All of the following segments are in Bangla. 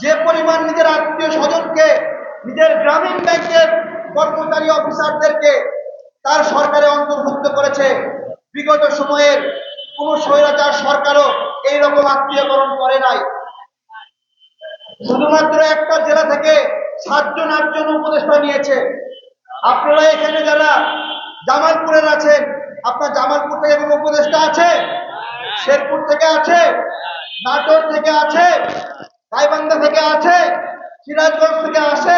যে পরিমাণ নিজের আত্মীয় স্বজনকে, নিজের গ্রামীণ ব্যাংকের কর্মচারী অফিসারদেরকে তার সরকারে অন্তর্ভুক্ত করেছে, বিগত সময়ের কোন স্বৈরাচার সরকারও এইরকম আত্মীয়করণ করে নাই। শুধুমাত্র একটা জেলা থেকে সাতজন, আটজন উপদেষ্টা নিয়েছে। আপনারা এখানে যারা জামালপুরের আছেন, আপনার জামালপুর থেকে কোনো উপদেষ্টা আছে? শেরপুর থেকে আছে? নাটোর থেকে আছে? গাইবান্ধা থেকে আছে, সিরাজগঞ্জ থেকে আছে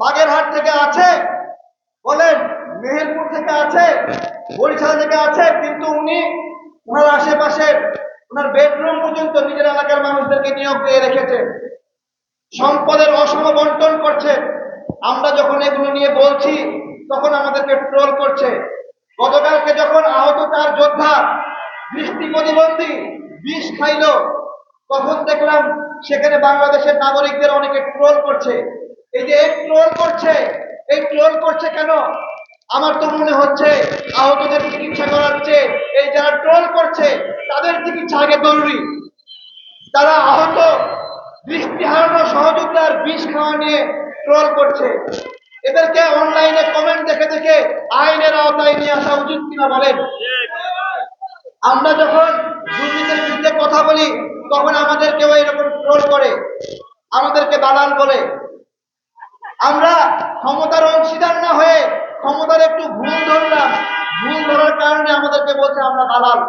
বাগেরহাট থেকে আছে, বলেন মেহেরপুর থেকে আছে, বরিশাল থেকে আছে, কিন্তু উনি ওনার আশেপাশের ওনার বেডরুম পর্যন্ত নিজের এলাকার মানুষদেরকে নিয়োগ দিয়ে রেখেছে। সম্পদের অসম বন্টন করছে। আমরা যখন এগুলো নিয়ে বলছি, তখন আমাদেরকে ট্রোল করছে। গতকালকে যখন আহত চার যোদ্ধা দৃষ্টি প্রতিবন্ধী বিষ খাইলো তখন দেখলাম সেখানে বাংলাদেশের নাগরিকদের অনেকে ট্রোল করছে। এই যে ট্রোল করছে, এই ট্রোল করছে কেন? আমার তো মনে হচ্ছে আহতদের চিকিৎসা করার চেয়ে এই যারা ট্রোল করছে, তাদের চিকিৎসা আগে জরুরি। তারা আহত দৃষ্টি হারানো সহযোগিতার বিষ খাওয়া নিয়ে ট্রোল করছে। এদেরকে অনলাইনে কমেন্ট দেখে দেখে আইনের আওতায় নিয়ে আসা উচিত কিনা বলেন? আমরা যখন দুর্নীতির বিরুদ্ধে কথা বলি তখন আমাদেরকেও এরকম ট্রোল করে, আমাদেরকে দালাল বলে। আমরা ক্ষমতার অংশীদার না হয়ে ক্ষমতার একটু ভুল ধরলাম। ভুল ধরার কারণে আমাদেরকে বলছে আমরা দালাল।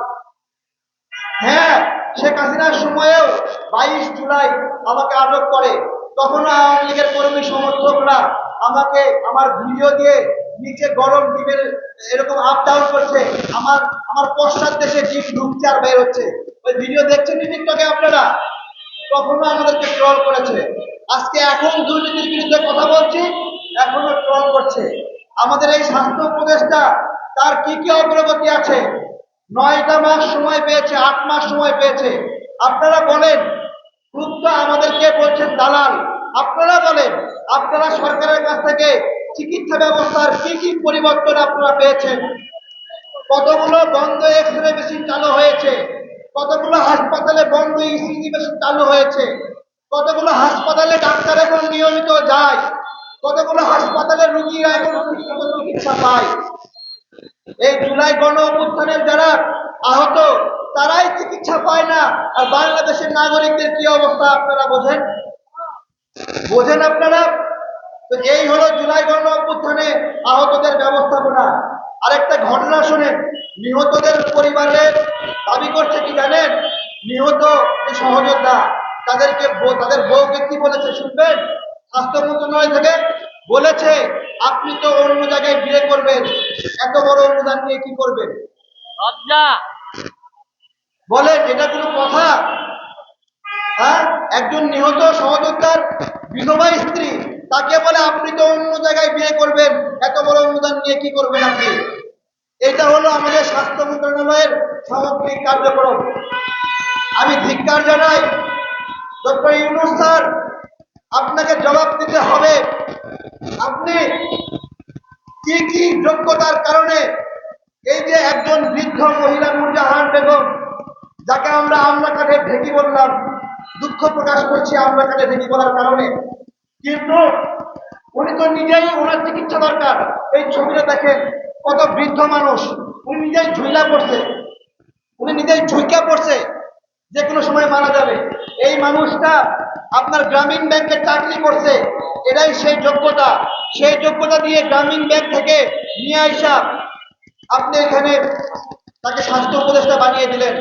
হ্যাঁ শেখ হাসিনার সময়েও বাইশ জুলাই আমাকে আটক করে। তখনও আওয়ামী লীগের কর্মী সমর্থকরা আমাকে আমার ভিডিও দিয়ে নিচে গরম ডিমের এরকম আপ ডাউন করছে। আমার আমার পশ্চাৎ দেশে ডিম ঢুকছে আর বের হচ্ছে। ওই ভিডিও দেখছেন আপনারা তখনও আমাদেরকে ট্রল করেছে। আজকে এখন দুর্নীতির বিরুদ্ধে কথা বলছি, এখনও ট্রল করছে। আমাদের এই স্বাস্থ্য উপদেষ্টা, তার কি কি অগ্রগতি আছে? নয়টা মাস সময় পেয়েছে, আট মাস সময় পেয়েছে। আপনারা বলেন ক্রুদ্ধ আমাদেরকে বলছেন দালাল। আপনারা বলেন, আপনারা সরকারের কাছ থেকে চিকিৎসা ব্যবস্থার কি কি পরিবর্তন আপনারা পেয়েছেন? কতগুলো বন্ধ এক্স রে মেশিন চালু হয়েছে? কতগুলো হাসপাতালে বন্ধ ইসিজি মেশিন চালু হয়েছে? কতগুলো হাসপাতালে ডাক্তার এখন নিয়মিত যায়? কতগুলো হাসপাতালে রুগীরা এখন চিকিৎসা পায়? এই জুলাই গণ অভ্যুত্থানের যারা আহত, তারাই চিকিৎসা পায় না। আর বাংলাদেশের নাগরিকদের কি অবস্থা আপনারা বোঝেন? বোঝেন আপনারা? তো এই হলো জুলাই গণ অভ্যুত্থানে আহতদের ব্যবস্থাপনা। আরেকটা ঘটনা শুনেন। নিহতদের পরিবারের দাবি করছে কি জানেন? নিহত যে সহযোদ্ধা তাদেরকে তাদের বউকে কি বলেছে শুনবেন? স্বাস্থ্য মন্ত্রণালয় থেকে বলেছে আপনি তো অন্য জায়গায় বিয়ে করবেন। এত বড় অনুদান নিয়ে কি করবেন? বলেন এটা কোনো কথা? হ্যাঁ? একজন নিহত সহযোদ্ধার বিধবা স্ত্রী তাকে বলে আপনি তো অন্য জায়গায় বিয়ে করবেন। এত বড় অনুদান নিয়ে কি করবেন আপনি? এটা হলো আমাদের স্বাস্থ্য মন্ত্রণালয়ের সামগ্রিক কার্যক্রম। আমি ধিক্কার জানাই, ডক্টর ইউনুস স্যার, আপনাকে জবাব দিতে হবে। আপনি কি কি যোগ্যতার কারণে এই যে একজন বৃদ্ধ মহিলা নুরজাহান বেগম, যাকে আমরা আমরা কাঠে ঢেকি বললাম, দুঃখ প্রকাশ করছি আমরা কাঠে ঢেকি বলার কারণে। কিন্তু উনি তো নিজেই ওনার চিকিৎসা দরকার। এই ছবিটা দেখেন। কত বৃদ্ধ মানুষ, উনি নিজেই ঝুইলা পড়ছে। উনি নিজেই ঝুঁকা পড়ছে, যে কোনো সময় মারা যাবে। এই মানুষটা আপনার গ্রামীণ ব্যাংকে চাকরি করছে, এটাই সেই যোগ্যতা। সেই যোগ্যতা দিয়ে গ্রামীণ ব্যাংক থেকে নিয়ে আসা আপনি এখানে তাকে স্বাস্থ্য উপদেষ্টা বানিয়ে দিলেন।